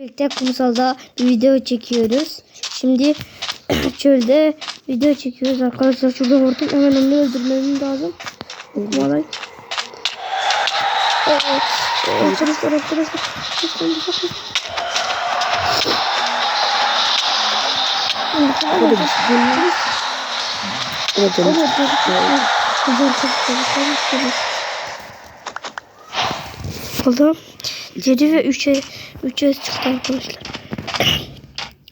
Birlikte kumsalda bir video çekiyoruz. Şimdi çölde video çekiyoruz arkadaşlar. Şurada vurdum. Hemen onu öldürmem lazım. Okumalay. Arkadaşlar arkadaşlar. Lütfen. Evet. Evet, evet, evet. Güzel, çok güzel, çok güzel. Oldu. 7 ve 3'e 3'e çıktı arkadaşlar.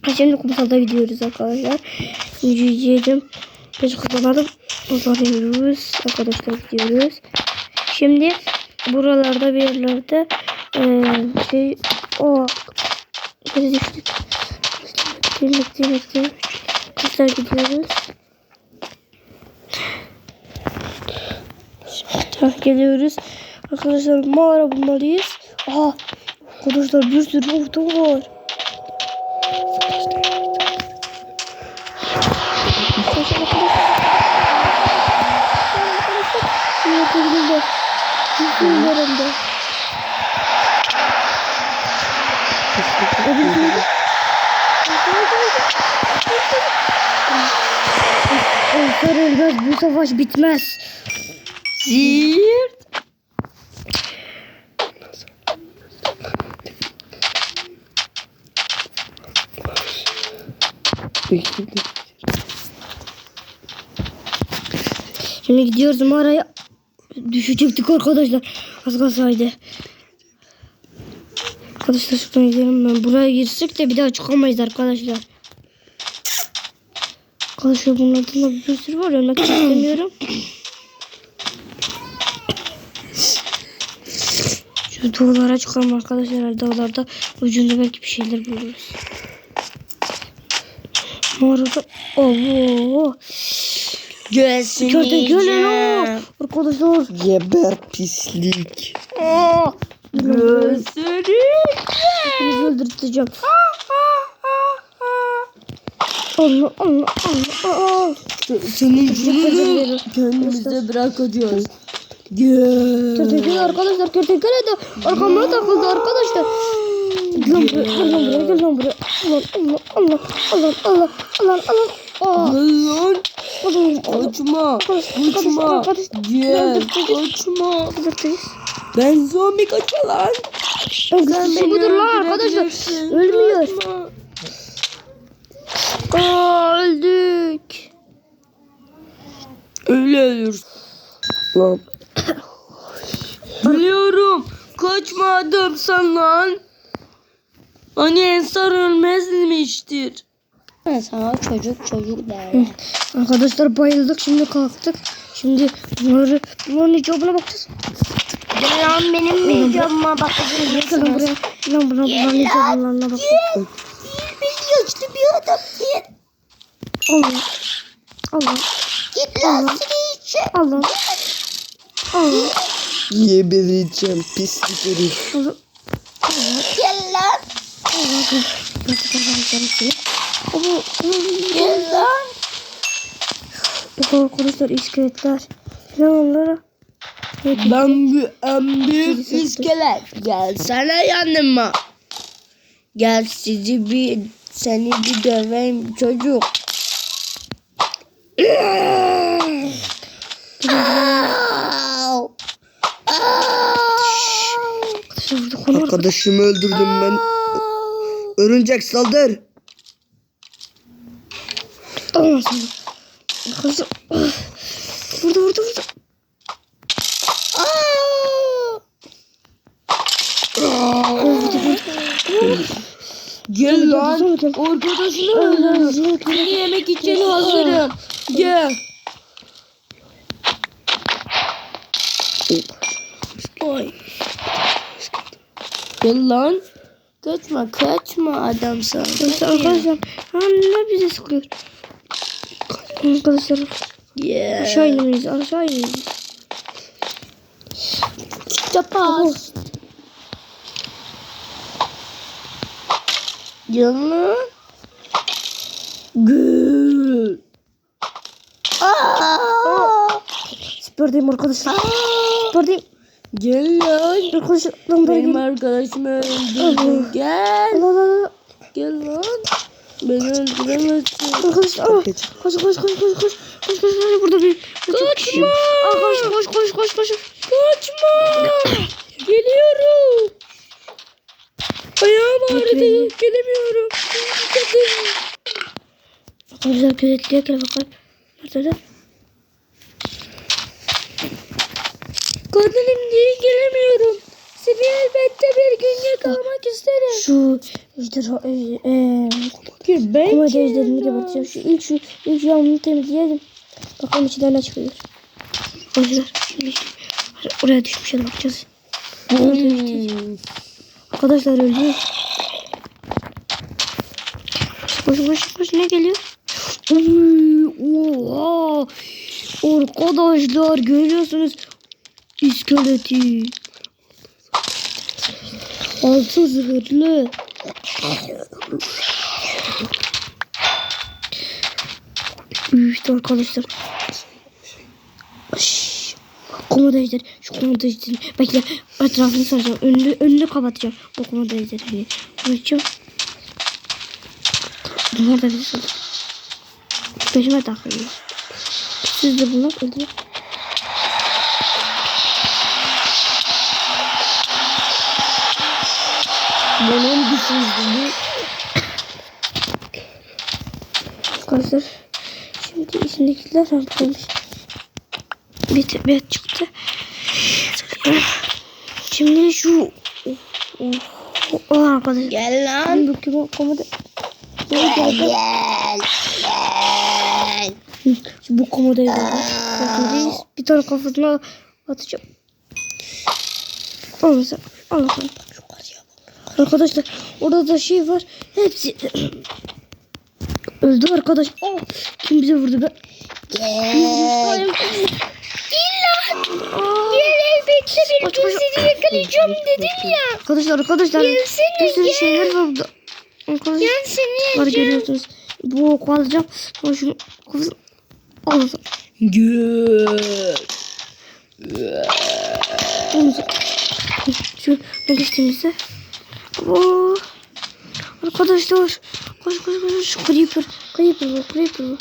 Şimdi kumsalda gidiyoruz arkadaşlar. Yürüyelim. Biz kazanalım. Uzanıyoruz. Arkadaşlar gidiyoruz. Şimdi buralarda bir yerlerde eee şey o Nereye düştük? Demek demek demek. Kızlar gidiyoruz. Şimdi geliyoruz. Arkadaşlar mağara bulmalıyız. Aha. Arkadaşlar bir sürü ortam var. Koyduğumda. Yüzüm var hem de. O bir sürü. Ensar ölmez. Bu savaş bitmez. Zirt. Şimdi gidiyoruz mağaraya. Düşecektik arkadaşlar. Az kalsaydı. Arkadaşlar şuradan gidelim ben. Buraya girsek de bir daha çıkamayız arkadaşlar. Arkadaşlar bunlardan da bir sürü var. Ölmek istemiyorum. Şu dağlara çıkalım arkadaşlar. Dağlarda ucunda belki bir şeyler buluruz. Mağarada... Oo. Göğsünü Kertenkele lan. Arkadaşlar. Geber pislik. Aa. Göğsünü. Hepinizi öldürteceğim. Allah Allah Allah. Senin Kertenkele. kendimize bırakacağız. Gel. Kertenkele arkadaşlar. Kertenkele de arkama takıldı arkadaşlar. Gel lan buraya. Gel lan buraya. Gel lan buraya. Allah Allah Allah. Allah Allah Allah Allah. Lan. Kaçma. Kaçma. Gel. Kaçma. Ben zombi kaçma lan. En Sen güçlüsü beni budur lan arkadaşlar. Ölmüyor. Aa öldük. Öyle ölürsün. Lan. Biliyorum. Kaçma adam sen lan. Hani Ensar ölmez demiştir. Ben sana çocuk çocuk der. Arkadaşlar bayıldık şimdi kalktık. Şimdi bunları bunların icabına bakacağız. Lan benim videoma bakacağız. Gel lan buraya. Lan buraya bunların icablarına bakacağız. Bir yaşlı bir adam git. Allah. Allah. Git lan seni içe. Allah. Allah. Yiyebileceğim pislik herif. Allah. Gel lan. Gerçekten ben seni Ama lan. bu arkadaşlar iskeletler. Falan onlara. Ben bir en büyük iskelet. Gelsene yanıma. Gel sizi bir seni bir döveyim çocuk. Arkadaşlar. Arkadaşımı öldürdüm ben. Örümcek saldır. Arkadaşlar. Burada burada burada. Gel lan. Öldür. Seni yemek için hazırım. Gel. Oy. Gel lan. Kaçma kaçma adam sana. Arkadaşlar arkadaşlar. Ha ne bize sıkıyor. Arkadaşlar Yeah. aşağı inemeyiz aşağı inemeyiz. Tapas. Gel lan. Gül. Spordayım arkadaşlar. Spordayım. Gel lan. Lan buraya Benim gelin. arkadaşımı öldürdün. Gel. Allah Allah Beni öldüremezsin. Arkadaşlar aa, koş koş koş koş koş koş koş koş burada bir kaçma koş koş koş koş koş Kaçma. Geliyorum. Ayağım ağrıdı. Gelemiyorum. Arkadaşlar gözetliye gel bakalım nerede Kadınım diye gelemiyorum. Seni elbette bir gün yakalamak isterim. şu ejderha eee Ki ben komedi ejderini geberteceğim şu ilk şu ilk şu yağmurunu temizleyelim bakalım içinden ne çıkıyor arkadaşlar şimdi oraya düşmüşler bakacağız Hmm. Arkadaşlar öldü. Koş koş koş ne geliyor? Oha! Arkadaşlar görüyorsunuz iskeleti. Altı zırhlı. İşte arkadaşlar. Komodo ejderi. Şu komodo ejderi. Bekle. Etrafını saracağım. Önünü, önünü kapatacağım. O komodo ejderini. Açacağım. Bunlar da bizi saracak. Peşime takılıyor. Siz de bunlar öldürün. Benim düşündüğüm Arkadaşlar. Şimdi içindekiler rahatlamış. Bir, bir çıktı. Şimdi şu oh, oh, arkadaşlar. Gel lan. Bu kim komodo. Gel gel gel. Şimdi bu komodoyu da bakacağız. Bir tane kafasına atacağım. Al mesela. Arkadaşlar orada da şey var. Hepsi öldü arkadaş. Oh, kim bize vurdu be? Gel. Gel elbette bir Koş, gün koş. seni yakalayacağım dedim ya. Arkadaşlar arkadaşlar Gelsene, bir sürü gel. şeyler var burada. Arkadaşlar Gel seni var görüyorsunuz. Bu oku alacağım. Sonra şunu kafasına al. Gel. Omuzu. Şu ne geçtiğimizde. Oo. Arkadaşlar. Koş koş koş. Creeper. Creeper bu. Creeper bu.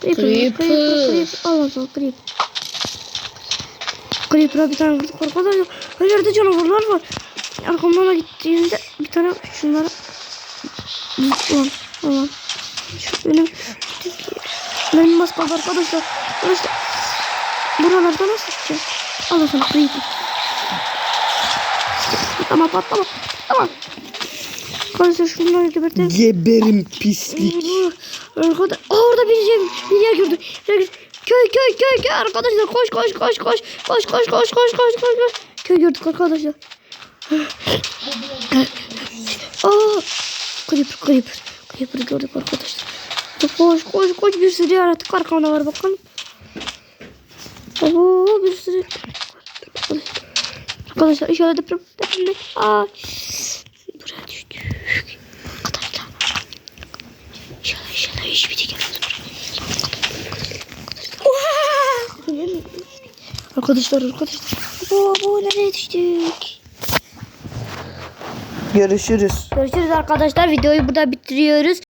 Creeper. Creeper. Creeper. Creeper. creeper. Al al al. Creeper. Creeper'a bir tane vurduk arkadaşlar. Her yerde canavarlar var. Arkamdan da gittiğimde bir tane şunlara. Ulan. Ulan. Şu benim. Benim kaldı arkadaşlar. Arkadaşlar. Buralarda nasıl gideceğim? Al o sana creeper. Tamam patlama. Tamam. Arkadaşlar şunları gebertelim. Geberim pislik. Arkadaşlar Aa, orada bir yer, bir yer gördüm. Bir yer gördüm. Köy köy köy köy arkadaşlar koş koş koş koş koş koş koş koş koş koş koş köy gördük arkadaşlar. Aa, creeper creeper creeper gördük arkadaşlar. Koş koş koş bir sürü yaratık arkamda var bakalım. Oo bir sürü Arkadaşlar inşallah deprem depremde. Aa. Buraya düştük. Arkadaşlar. İnşallah inşallah hiçbir şey gelmez. Arkadaşlar arkadaşlar. Oo, bu nereye düştük? Görüşürüz. Görüşürüz arkadaşlar. Videoyu burada bitiriyoruz.